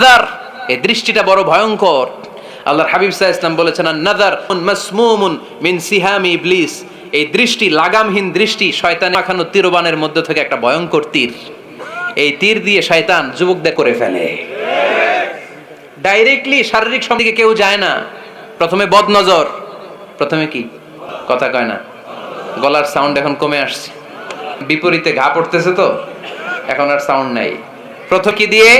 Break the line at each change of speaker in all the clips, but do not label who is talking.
Another এই দৃষ্টিটা বড় ভয়ঙ্কর। আল্লাহর হাবিব ইসলাম বলেছেন নাদার মাসমুমুন মিন ইবলিস। এই দৃষ্টি, লাগামহীন দৃষ্টি শয়তান তীরবানের মধ্যে থেকে একটা ভয়ঙ্কর তীর। এই তীর দিয়ে শয়তান যুবকদের করে ফেলে। ডাইরেক্টলি শারীরিক দিকে কেউ যায় না। প্রথমে বদনজর, প্রথমে কি? কথা কয় না। গলার সাউন্ড এখন কমে আসছে। বিপরীতে ঘা পড়তেছে তো, এখন আর সাউন্ড নাই। প্রথম কি দিয়ে?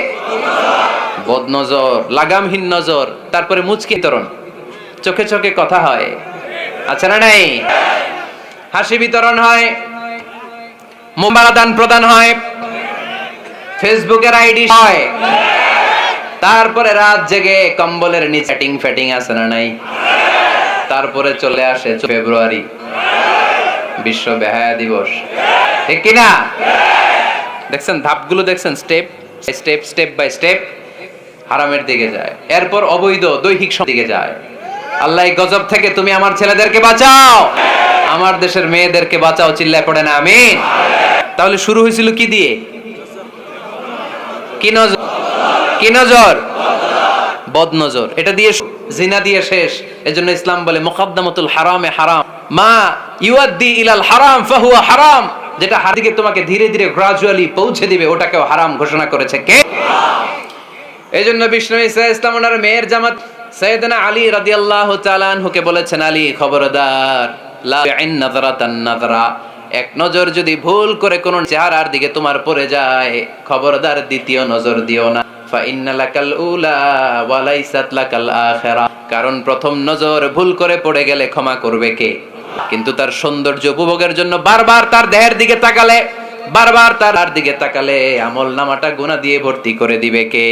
বদনজর, লাগামহীন নজর, তারপরে মুচকি তরণ। চোখে চোখে কথা হয়। আচ্ছা না নাই? হাসি বিতরণ হয়। মোবাইল দান প্রদান হয়। ফেসবুকের আইডি হয়। তারপরে রাত জেগে কম্বলের নিচে চ্যাটিং ফ্যাটিং আছে না নাই? তারপরে চলে আসে ফেব্রুয়ারি। বিশ্ব বেহায়া দিবস। ঠিক কিনা? দেখছেন, ধাপগুলো দেখছেন, step step step by step. হারামের দিকে যায়। এরপর অবৈধ দৈহিক দিকে যায়। আল্লাহ গজব থেকে তুমি আমার ছেলেদেরকে বাঁচাও। আমার দেশের মেয়েদেরকে বাঁচাও, চিল্লায় পড়ে না, আমিন। তাহলে শুরু হয়েছিল কি দিয়ে? কি নজর? কি নজর? এটা দিয়ে জিনা দিয়ে শেষ। এজন্য ইসলাম বলে, মুকদ্দামাতুল হারামে হারাম। মা ইউআদ্দি ইলাল হারাম ফাহুয়া হারাম। যেটা হাদিকে তোমাকে ধীরে ধীরে গ্রাজুয়ালি পৌঁছে দিবে, ওটাকেও হারাম ঘোষণা করেছে কে? এই জন্য বিষ্ণু ইসা ইসলাম ওনার মেয়ের জামাত সৈয়দনা আলী রাদিয়াল্লাহু তাআলা আনহুকে বলেছেন, আলী খবরদার এক নজর যদি ভুল করে কোন চেহারার দিকে তোমার পড়ে যায়, খবরদার দ্বিতীয় নজর দিও না। কারণ প্রথম নজর ভুল করে পড়ে গেলে ক্ষমা করবে কে? কিন্তু তার সৌন্দর্য উপভোগের জন্য বারবার তার দেহের দিকে তাকালে বারবার তার দিকে তাকালে আমল নামাটা গুণা দিয়ে ভর্তি করে দিবে কে?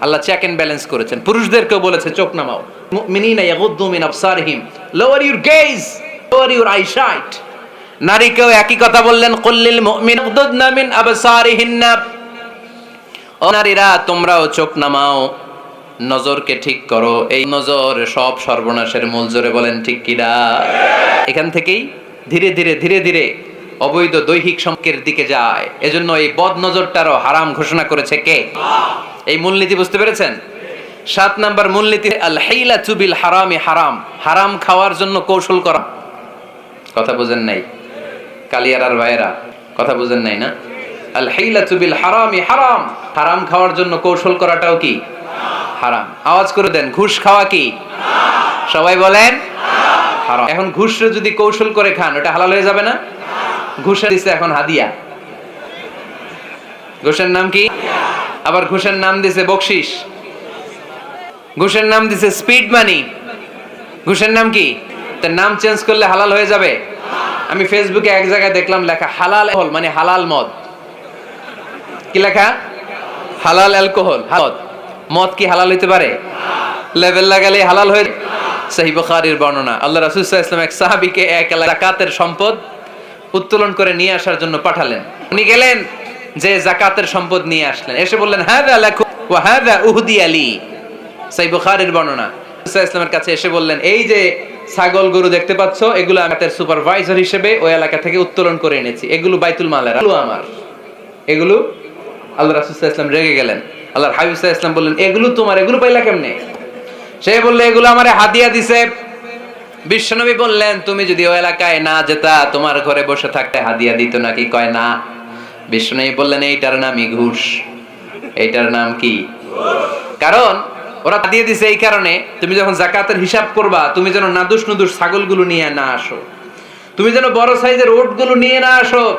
আল্লাহ চেক এন্ড ব্যালেন্স করেছেন। পুরুষদেরকেও বলেছে, চোখ নামাও। মুমিনিনা ইয়াগুদ্দু মিন আবসারিহিম। Lower your gaze lower your eyesight নারীকেও একই কথা বললেন কুল্লিল মুমিন ইয়াগুদ্দুনা মিন আবসারিহিন্না। ও নারীরা, তোমরাও চোখ নামাও। নজরকে ঠিক করো। এই নজর সব সর্বনাশের মূল। জোরে বলেন, ঠিক কিনা? এখান থেকেই ধীরে ধীরে ধীরে ধীরে অবৈধ দৈহিক সম্পর্কের দিকে যায়। এজন্য এই বদ নজরটারও হারাম ঘোষণা করেছে কে? এই মূলনীতি বুঝতে পেরেছেন? সাত নাম্বার মূলনীতি আল হাইলা চুবিল হারামি। হারাম হারাম খাওয়ার জন্য কৌশল করা। কথা বুঝেন নাই? কালিয়ারার ভাইয়েরা, কথা বুঝেন নাই না? আল হাইলা চুবিল হারামি হারাম। হারাম খাওয়ার জন্য কৌশল করাটাও কি? হারাম। আওয়াজ করে দেন, ঘুষ খাওয়া কি? সবাই বলেন, হারাম। এখন ঘুষরে যদি কৌশল করে খান, ওটা হালাল হয়ে যাবে না? ঘুষের দিছে এখন হাদিয়া। ঘুষের নাম কি? আবার ঘুষের নাম দিছে বকশিস। ঘুষের নাম দিছে স্পিড মানি। ঘুষের নাম কি? তার নাম চেঞ্জ করলে হালাল হয়ে যাবে। আমি ফেসবুকে এক জায়গায় দেখলাম লেখা হালাল হল মানে হালাল মদ। কি লেখা? হালাল অ্যালকোহল মদ মদ কি হালাল হইতে পারে? লেভেল লাগালে হালাল হয়ে সহি বুখারীর বর্ণনা। আল্লাহ রাসূল ওয়াসাল্লাম এক সাহাবীকে এক এলাকায় জাকাতের সম্পদ উত্তোলন করে নিয়ে আসার জন্য পাঠালেন। উনি গেলেন, যে জাকাতের সম্পদ নিয়ে আসলেন। এসে বললেন আলী সহি বুখারীর বর্ণনা। ইসলামের কাছে এসে বললেন, এই যে ছাগল গরু দেখতে পাচ্ছ, এগুলো আমাদের সুপারভাইজার হিসেবে ওই এলাকা থেকে উত্তোলন করে এনেছি। এগুলো বাইতুল মালের এগুলো আমার। এগুলো আল্লাহ রাসূল সাল্লাল্লাহু আলাইহি ওয়াসাল্লাম রেগে গেলেন। আল্লাহর হাবিব সাল্লাল্লাহু আলাইহি ওয়াসাল্লাম বললেন, এগুলো তোমার, এগুলো পাইলা কেমনে? সে বললে, এগুলো আমার হাদিয়া দিছে। বিশ্বনবী বললেন, তুমি যদি ওই এলাকায় না যেতা, তোমার ঘরে বসে থাকতে হাদিয়া দিত নাকি? কয়, না। বিশ্বনবী বললেন, এইটার নামই ঘুষ। এইটার নাম কি? কারণ ওরা দিয়ে দিছে এই কারণে, তুমি যখন জাকাতের হিসাব করবা, তুমি যেন নাদুস নুদুস ছাগলগুলো নিয়ে না আসো। তুমি যেন বড় সাইজের ওটগুলো নিয়ে না আসো।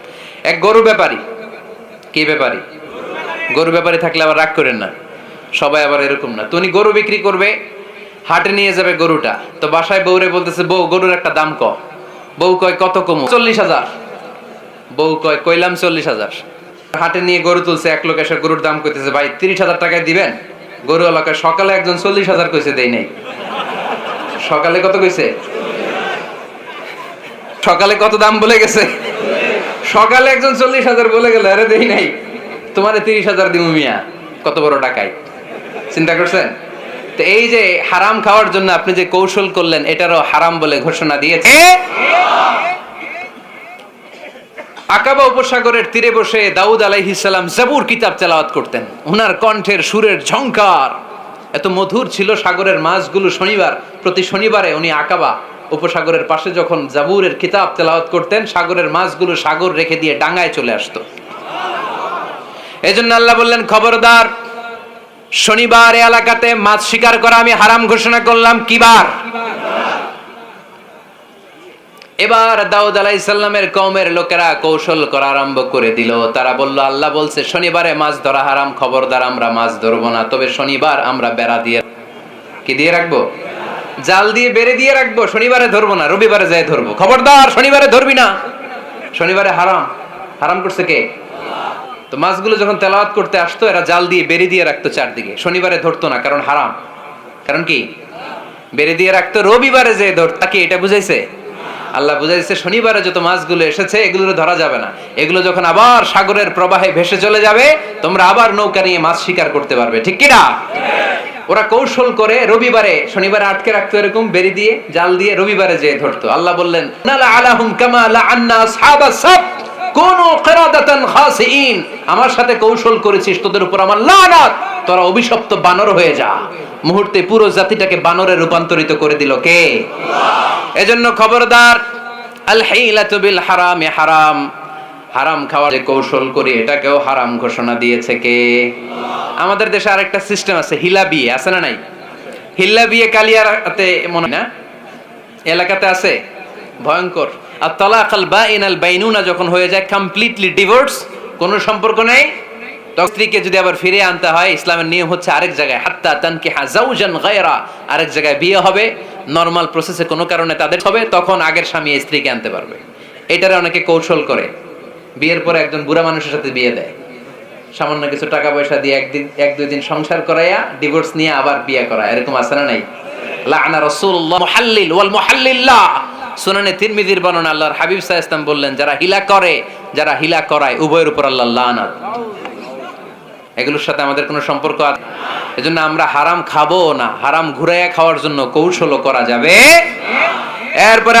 এক গরু ব্যাপারী। কি ব্যাপারী? গরু ব্যাপারী থাকলে আবার রাগ করেন না। সবাই আবার এরকম না। তো উনি গরু বিক্রি করবে, হাটে নিয়ে যাবে গরুটা। তো বাসায় বউরে বলতেছে, বউ, গরুর একটা দাম ক। বউ কয়, কত কম? চল্লিশ হাজার। বউ কয়, কইলাম চল্লিশ হাজার। হাটে নিয়ে গরু তুলছে, এক লোক এসে গরুর দাম কইতেছে, ভাই, তিরিশ হাজার টাকায় দিবেন? গরু এলাকায় সকালে একজন চল্লিশ হাজার কইছে দেই নাই। সকালে কত কইছে? সকালে কত দাম বলে গেছে? সকালে একজন চল্লিশ হাজার বলে গেল আরে দেই নাই তোমার তিরিশ হাজার দিমু মিয়া কত বড় টাকাই চিন্তা করছেন? তো এই যে হারাম খাওয়ার জন্য আপনি যে কৌশল করলেন এটারও হারাম বলে ঘোষণা দিয়েছে। আকাবা উপসাগরের তীরে বসে দাউদ আলাইহিসাল্লাম জাবুর কিতাব তেলাওয়াত করতেন। ওনার কণ্ঠের সুরের ঝংকার। এত মধুর ছিল সাগরের মাছগুলো শনিবার প্রতি শনিবারে উনি আকাবা উপসাগরের পাশে যখন জাবুরের কিতাব তেলাওয়াত করতেন, সাগরের মাছগুলো সাগর রেখে দিয়ে ডাঙায় চলে আসতো। এজন্য আল্লাহ বললেন, খবরদার, শনিবার এলাকাতে মাছ শিকার করা আমি হারাম ঘোষণা করলাম। কিবার? এবার দাউদ আলাইসাল্লামের কওমের লোকেরা কৌশল করা আরম্ভ করে দিল। তারা বলল, আল্লাহ বলছে, শনিবারে মাছ ধরা হারাম, খবরদার, আমরা মাছ ধরবো না। তবে শনিবার আমরা বেড়া দিয়ে কি দিয়ে রাখব? জাল দিয়ে বেড়ে দিয়ে রাখব, শনিবারে ধরবো না, রবিবারে যাই ধরবো। খবরদার, শনিবারে ধরবি না। শনিবারে হারাম। হারাম করছে কে? তো মাছগুলো যখন তেলাওয়াত করতে আসতো, এরা জাল দিয়ে বেড়ে দিয়ে রাখতো চারদিকে। শনিবারে ধরতো না, কারণ হারাম। কারণ কি? বেড়ে দিয়ে রাখতো, রবিবারে যে ধর তাকে এটা বুঝাইছে? আল্লাহ বুঝাইছে, শনিবারে যত মাছগুলো এসেছে এগুলো ধরা যাবে না। এগুলো যখন আবার সাগরের প্রবাহে ভেসে চলে যাবে, তোমরা আবার নৌকা নিয়ে মাছ শিকার করতে পারবে। ঠিক কি না? ওরা কৌশল করে রবিবারে, শনিবারে আটকে রাখতো এরকম, বেরি দিয়ে জাল দিয়ে রবিবারে যেয়ে ধরতো। আল্লাহ বললেন আলাহুম কামা লাআন্না আসহাবাস সাব কোন কেরাদাতান খাসিন আমার সাথে কৌশল করেছিস, তোদের উপর আমার লানাত। তোরা অভিশপ্ত বানর হয়ে যা। মুহূর্তে পুরো জাতিটাকে বানরে রূপান্তরিত করে দিল কে? এজন্য খবরদার আল হিলাতু বিল হারামে। হারাম হারাম খাওয়ার কৌশল করি, এটাকেও হারাম ঘোষণা দিয়েছে কে? আমাদের দেশে আরেকটা সিস্টেম আছে হিলা বিয়ে আছে না নাই? হিল্লা বিয়ে কালিয়াতে মনে না? এলাকাতে আছে? ভয়ঙ্কর। আর তলাকাল বা ইনাল বাইনুনা যখন হয়ে যায় কমপ্লিটলি ডিভোর্স কোনো সম্পর্ক নেই? স্ত্রীকে যদি আবার ফিরে আনতে হয়, ইসলামের নিয়ম হচ্ছে আরেক জায়গায়, হাত্তা তানকে হাজাউজান গায়রা, আরেক জায়গায় বিয়ে হবে। নর্মাল প্রসেসে কোনো কারণে তাদের হবে, তখন আগের স্বামী স্ত্রীকে আনতে পারবে। এটারে অনেকে কৌশল করে। বিয়ের পরে একজন বুড়া মানুষের সাথে বিয়ে দেয়। সামান্য কিছু টাকা পয়সা দিয়ে একদিন, এক, দুই দিন সংসার করাইয়া ডিভোর্স নিয়ে আবার বিয়ে করা, এরকম আছে না নাই? রাসূলুল্লাহ মুহাল্লিল ওয়াল মুহাল্লিল্লাহ। তিরমিজির বর্ণনা আল্লাহর হাবিব আলাইহি বললেন, যারা হিলা করে, যারা হিলা করায়, উভয়ের উপর আল্লাহ লানাত। এগুলোর সাথে আমাদের কোনো সম্পর্ক আছে? এজন্য আমরা হারাম খাব না, হারাম ঘুরাইয়া খাওয়ার জন্য কৌশলও করা যাবে। এরপরে